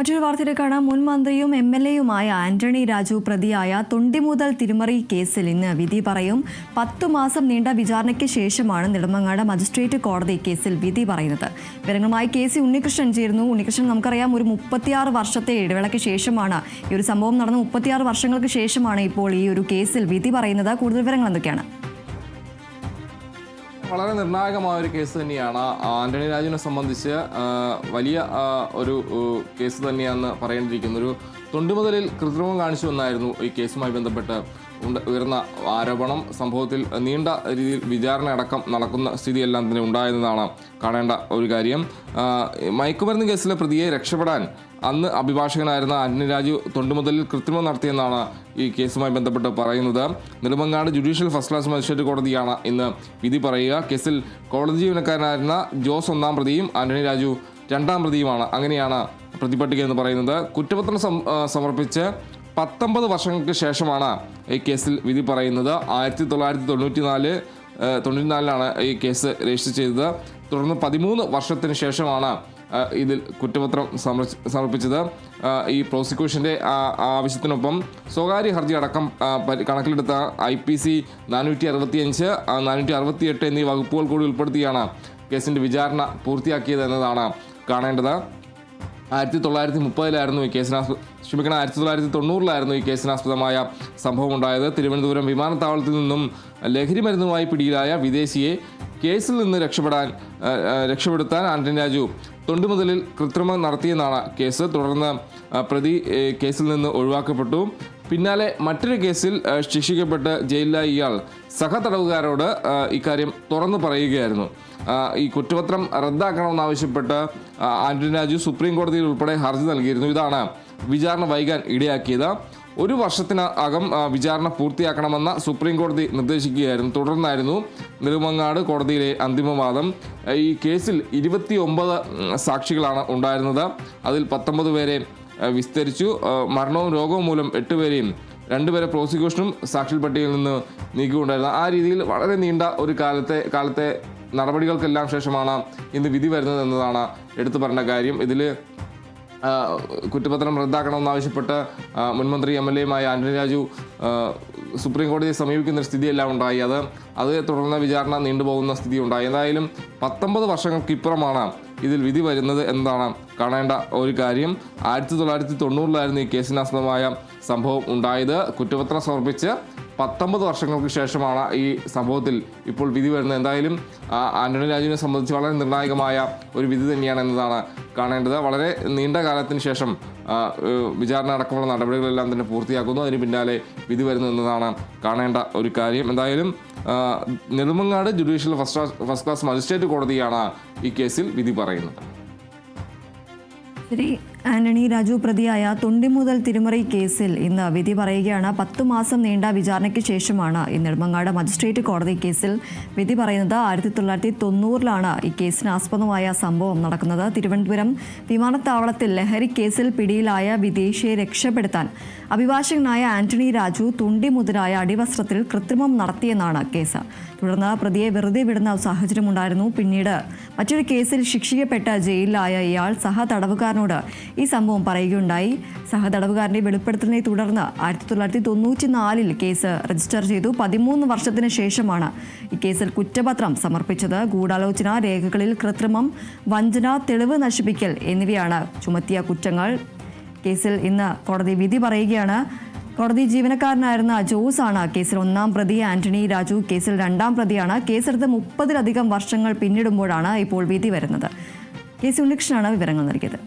മറ്റൊരു വാർത്തയിലേക്കാണ് മുൻ മന്ത്രിയും എം എൽ എയുമായ ആന്റണി രാജു പ്രതിയായ തൊണ്ടിമുതൽ തിരുമറി കേസിൽ ഇന്ന് വിധി പറയും. പത്തു മാസം നീണ്ട വിചാരണയ്ക്ക് ശേഷമാണ് നെടുമങ്ങാട് മജിസ്ട്രേറ്റ് കോടതി കേസിൽ വിധി പറയുന്നത്. വിവരങ്ങളുമായി കെ സി ഉണ്ണികൃഷ്ണൻ ചേരുന്നു. ഉണ്ണികൃഷ്ണൻ നമുക്കറിയാം ഒരു മുപ്പത്തിയാറ് വർഷത്തെ ഇടവേളയ്ക്ക് ശേഷമാണ് ഈ ഒരു സംഭവം നടന്ന. മുപ്പത്തിയാറ് വർഷങ്ങൾക്ക് ശേഷമാണ് ഇപ്പോൾ ഈ ഒരു കേസിൽ വിധി പറയുന്നത്. കൂടുതൽ വിവരങ്ങൾ എന്തൊക്കെയാണ്? വളരെ നിർണായകമായ ഒരു കേസ് തന്നെയാണ്. ആന്റണി രാജുവിനെ സംബന്ധിച്ച് വലിയ ഒരു കേസ് തന്നെയാണെന്ന് പറയേണ്ടിയിരിക്കുന്നു ഒരു തൊണ്ടുമുതലിൽ കൃത്രിമം കാണിച്ചു വന്നായിരുന്നു ഈ കേസുമായി ബന്ധപ്പെട്ട് ഉയർന്ന ആരോപണം. സംഭവത്തിൽ നീണ്ട രീതിയിൽ വിചാരണ അടക്കം നടക്കുന്ന സ്ഥിതിയെല്ലാം തന്നെ ഉണ്ടായതെന്നാണ് കാണേണ്ട ഒരു കാര്യം. മയക്കുമരുന്ന് കേസിലെ പ്രതിയെ രക്ഷപ്പെടാൻ അന്ന് അഭിഭാഷകനായിരുന്ന അന്യ രാജു തൊണ്ടുമുതലിൽ കൃത്രിമം നടത്തിയെന്നാണ് ഈ കേസുമായി ബന്ധപ്പെട്ട് പറയുന്നത്. Nedumangad judicial first class magistrate കോടതിയാണ് ഇന്ന് വിധി പറയുക. കേസിൽ കോടതി ജീവനക്കാരനായിരുന്ന ജോസ് ഒന്നാം പ്രതിയും അന്യ രാജു രണ്ടാം പ്രതിയുമാണ്. അങ്ങനെയാണ് പ്രതിപട്ടിക എന്ന് പറയുന്നത് കുറ്റപത്രം സമർപ്പിച്ച് പത്തൊമ്പത് വർഷങ്ങൾക്ക് ശേഷമാണ് ഈ കേസിൽ വിധി പറയുന്നത്. ആയിരത്തി തൊള്ളായിരത്തി തൊണ്ണൂറ്റി നാല് തൊണ്ണൂറ്റിനാലിലാണ് ഈ കേസ് രജിസ്റ്റർ ചെയ്തത്. തുടർന്ന് പതിമൂന്ന് വർഷത്തിന് ശേഷമാണ് ഇതിൽ കുറ്റപത്രം സമർപ്പിച്ചത്. ഈ പ്രോസിക്യൂഷന്റെ ആവശ്യത്തിനൊപ്പം സ്വകാര്യ ഹർജി അടക്കം കണക്കിലെടുത്ത ഐ പി സി നാനൂറ്റി അറുപത്തിയഞ്ച് നാനൂറ്റി അറുപത്തിയെട്ട് എന്നീ വകുപ്പുകൾ കൂടി ഉൾപ്പെടുത്തിയാണ് കേസിന്റെ വിചാരണ പൂർത്തിയാക്കിയത് എന്നതാണ് കാണേണ്ടത്. ആയിരത്തി തൊള്ളായിരത്തി മുപ്പതിലായിരുന്നു ഈ കേസിന് ക്ഷമിക്കണം ആയിരത്തി തൊള്ളായിരത്തി തൊണ്ണൂറിലായിരുന്നു ഈ കേസിനാസ്പദമായ സംഭവം ഉണ്ടായത് തിരുവനന്തപുരം വിമാനത്താവളത്തിൽ നിന്നും ലഹരി മരുന്നുമായി പിടിയിലായ വിദേശിയെ കേസിൽ നിന്ന് രക്ഷപ്പെടാൻ രക്ഷപ്പെടുത്താൻ ആന്റണി രാജു തൊണ്ടുമുതലിൽ കൃത്രിമം നടത്തിയെന്നാണ് കേസ്. തുടർന്ന് പ്രതി കേസിൽ നിന്ന് ഒഴിവാക്കപ്പെട്ടു. പിന്നാലെ മറ്റൊരു കേസിൽ ശിക്ഷിക്കപ്പെട്ട് ജയിലിലായ ഇയാൾ സഹതടവുകാരോട് ഇക്കാര്യം തുറന്നു പറയുകയായിരുന്നു. ഈ കുറ്റപത്രം റദ്ദാക്കണമെന്നാവശ്യപ്പെട്ട് ആന്റണി രാജു സുപ്രീം കോടതിയിൽ ഉൾപ്പെടെ ഹർജി നൽകിയിരുന്നു. ഇതാണ് വിചാരണ വൈകാൻ ഇടയാക്കിയത്. ഒരു വർഷത്തിനകം വിചാരണ പൂർത്തിയാക്കണമെന്ന സുപ്രീം കോടതി നിർദ്ദേശിക്കുകയായിരുന്നു. തുടർന്നായിരുന്നു നെടുമങ്ങാട് കോടതിയിലെ അന്തിമവാദം. ഈ കേസിൽ ഇരുപത്തി സാക്ഷികളാണ് ഉണ്ടായിരുന്നത്. അതിൽ പത്തൊമ്പത് പേരെ വിസ്തരിച്ചു. മരണവും രോഗവും മൂലം എട്ടുപേരെയും രണ്ടുപേരെ പ്രോസിക്യൂഷനും സാക്ഷിൽ പട്ടികയിൽ നിന്ന് നീക്കിക്കൊണ്ടായിരുന്നു. ആ രീതിയിൽ വളരെ നീണ്ട ഒരു കാലത്തെ കാലത്തെ നടപടികൾക്കെല്ലാം ശേഷമാണ് ഇന്ന് വിധി വരുന്നത് എന്നതാണ് എടുത്തു പറഞ്ഞ കാര്യം. ഇതിൽ കുറ്റപത്രം റദ്ദാക്കണമെന്നാവശ്യപ്പെട്ട് മുൻമന്ത്രി എം എൽ എയുമായ ആന്റണി രാജു സുപ്രീം കോടതിയെ സമീപിക്കുന്ന സ്ഥിതിയെല്ലാം ഉണ്ടായി. അത് അത് തുടർന്ന് വിചാരണ നീണ്ടുപോകുന്ന സ്ഥിതി ഉണ്ടായി എന്തായാലും പത്തൊമ്പത് വർഷങ്ങൾക്കിപ്പുറമാണ് ഇതിൽ വിധി വരുന്നത് എന്നതാണ് കാണേണ്ട ഒരു കാര്യം. ആയിരത്തി തൊള്ളായിരത്തി തൊണ്ണൂറിലായിരുന്നു ഈ കേസിനാസ്പദമായ സംഭവം ഉണ്ടായത്. കുറ്റപത്രം സമർപ്പിച്ച് പത്തൊമ്പത് വർഷങ്ങൾക്ക് ശേഷമാണ് ഈ സംഭവത്തിൽ ഇപ്പോൾ വിധി വരുന്നത്. എന്തായാലും ആന്റണി രാജുവിനെ സംബന്ധിച്ച് വളരെ നിർണായകമായ ഒരു വിധി തന്നെയാണ് എന്നതാണ് കാണേണ്ടത്. വളരെ നീണ്ട കാലത്തിന് ശേഷം വിചാരണ അടക്കമുള്ള നടപടികളെല്ലാം തന്നെ പൂർത്തിയാക്കുന്നു. അതിന് പിന്നാലെ വിധി വരുന്നു എന്നതാണ് കാണേണ്ട ഒരു കാര്യം. എന്തായാലും Nedumangad judicial first first class magistrate കോടതിയാണ് ഈ കേസിൽ വിധി പറയുന്നത്. ശരി ആന്റണി രാജു പ്രതിയായ തൊണ്ടിമുതൽ തിരുമറി കേസിൽ ഇന്ന് വിധി പറയുകയാണ്. പത്തു മാസം നീണ്ട വിചാരണയ്ക്ക് ശേഷമാണ് ഈ നെടുമങ്ങാട് മജിസ്ട്രേറ്റ് കോടതി കേസിൽ വിധി പറയുന്നത്. ആയിരത്തി തൊള്ളായിരത്തി തൊണ്ണൂറിലാണ് ഈ കേസിന് ആസ്പദമായ സംഭവം നടക്കുന്നത്. തിരുവനന്തപുരം വിമാനത്താവളത്തിൽ ലഹരി കേസിൽ പിടിയിലായ വിദേശിയെ രക്ഷപ്പെടുത്താൻ അഭിഭാഷകനായ ആന്റണി രാജു തുണ്ടി മുതലായ അടിവസ്ത്രത്തിൽ കൃത്രിമം നടത്തിയെന്നാണ് കേസ്. തുടർന്ന് പ്രതിയെ വെറുതെ വിടുന്ന സാഹചര്യമുണ്ടായിരുന്നു. പിന്നീട് മറ്റൊരു കേസിൽ ശിക്ഷിക്കപ്പെട്ട ജയിലിലായ ഇയാൾ സഹ തടവുകാരനോട് ഈ സംഭവം പറയുകയുണ്ടായി. സഹ സഹതടവുകാരന്റെ വെളിപ്പെടുത്തലിനെ തുടർന്ന് ആയിരത്തി തൊള്ളായിരത്തി തൊണ്ണൂറ്റി നാലിൽ കേസ് രജിസ്റ്റർ ചെയ്തു. പതിമൂന്ന് വർഷത്തിന് ശേഷമാണ് ഈ കേസിൽ കുറ്റപത്രം സമർപ്പിച്ചത്. ഗൂഢാലോചന രേഖകളിൽ കൃത്രിമം വഞ്ചന തെളിവ് നശിപ്പിക്കൽ എന്നിവയാണ് ചുമത്തിയ കുറ്റങ്ങൾ. കേസിൽ ഇന്ന് കോടതി വിധി പറയുകയാണ്. കോടതി ജീവനക്കാരനായിരുന്ന ജോസ് ആണ് കേസിൽ ഒന്നാം പ്രതി ആന്റണി രാജു കേസിൽ രണ്ടാം പ്രതിയാണ്. കേസെടുത്ത് മുപ്പതിലധികം വർഷങ്ങൾ പിന്നിടുമ്പോഴാണ് ഇപ്പോൾ വിധി വരുന്നത്. കെ സി ഉണ്ണികൃഷ്ണനാണ് വിവരങ്ങൾ നൽകിയത്.